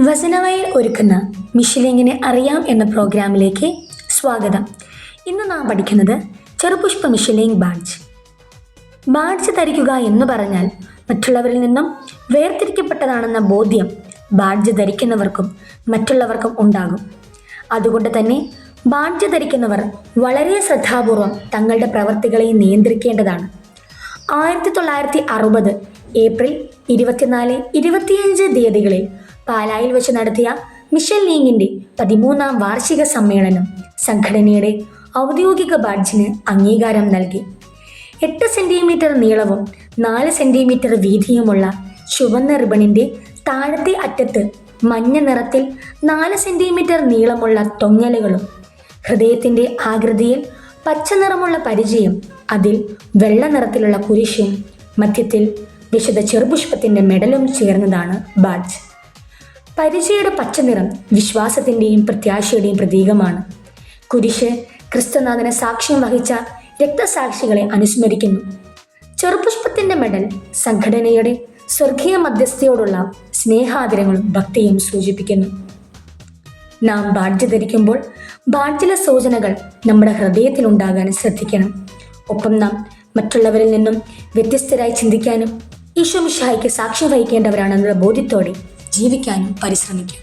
വസനവയിൽ ഒരുക്കുന്ന മിഷിലിങ്ങിനെ അറിയാം എന്ന പ്രോഗ്രാമിലേക്ക് സ്വാഗതം. ഇന്ന് നാം പഠിക്കുന്നത് ചെറുപുഷ്പ മിഷിലിംഗ് ബാഡ്ജ്. ബാഡ്ജ് ധരിക്കുക എന്ന് പറഞ്ഞാൽ മറ്റുള്ളവരിൽ നിന്നും വേർതിരിക്കപ്പെട്ടതാണെന്ന ബോധ്യം ബാഡ്ജ് ധരിക്കുന്നവർക്കും മറ്റുള്ളവർക്കും ഉണ്ടാകും. അതുകൊണ്ട് തന്നെ ബാഡ്ജ് ധരിക്കുന്നവർ വളരെ ശ്രദ്ധാപൂർവം തങ്ങളുടെ പ്രവർത്തികളെ നിയന്ത്രിക്കേണ്ടതാണ്. ആയിരത്തി തൊള്ളായിരത്തി അറുപത് ഏപ്രിൽ ഇരുപത്തിനാല് ഇരുപത്തിയഞ്ച് തീയതികളിൽ പാലായിൽ വെച്ച് നടത്തിയ മിഷൽ ലീഗിന്റെ പതിമൂന്നാം വാർഷിക സമ്മേളനം സംഘടനയുടെ ഔദ്യോഗിക ബാഡ്ജിന് അംഗീകാരം നൽകി. എട്ട് സെന്റിമീറ്റർ നീളവും നാല് സെന്റിമീറ്റർ വീതിയുമുള്ള ചുവന്ന റിബണിന്റെ താഴത്തെ അറ്റത്ത് മഞ്ഞ നിറത്തിൽ നാല് സെന്റിമീറ്റർ നീളമുള്ള തൊങ്ങലുകളും ഹൃദയത്തിന്റെ ആകൃതിയിൽ പച്ച നിറമുള്ള പരിചയം അതിൽ വെള്ള നിറത്തിലുള്ള കുരിശും മധ്യത്തിൽ വിശുദ്ധ ചെറുപുഷ്പത്തിന്റെ മെഡലും ചേർന്നതാണ് ബാഡ്ജ്. പരിചയുടെ പച്ചനിറം വിശ്വാസത്തിന്റെയും പ്രത്യാശയുടെയും പ്രതീകമാണ്. കുരിശ് ക്രിസ്തുനാഥനെ സാക്ഷ്യം വഹിച്ച രക്തസാക്ഷികളെ അനുസ്മരിക്കുന്നു. ചെറുപുഷ്പത്തിന്റെ മെഡൽ സംഘടനയുടെ സ്വർഗീയ മധ്യസ്ഥയോടുള്ള സ്നേഹാദരങ്ങളും ഭക്തിയും സൂചിപ്പിക്കുന്നു. നാം ബാഡ്ജ് ധരിക്കുമ്പോൾ ബാഡ്ജിലെ സൂചനകൾ നമ്മുടെ ഹൃദയത്തിൽ ഉണ്ടാകാൻ ശ്രദ്ധിക്കണം. ഒപ്പം നാം മറ്റുള്ളവരിൽ നിന്നും വ്യത്യസ്തരായി ചിന്തിക്കാനും ഈശോ മിഷായിക്ക് സാക്ഷ്യം വഹിക്കേണ്ടവരാണെന്നുള്ള ബോധ്യത്തോടെ ജീവിക്കാനും പരിശ്രമിക്കും.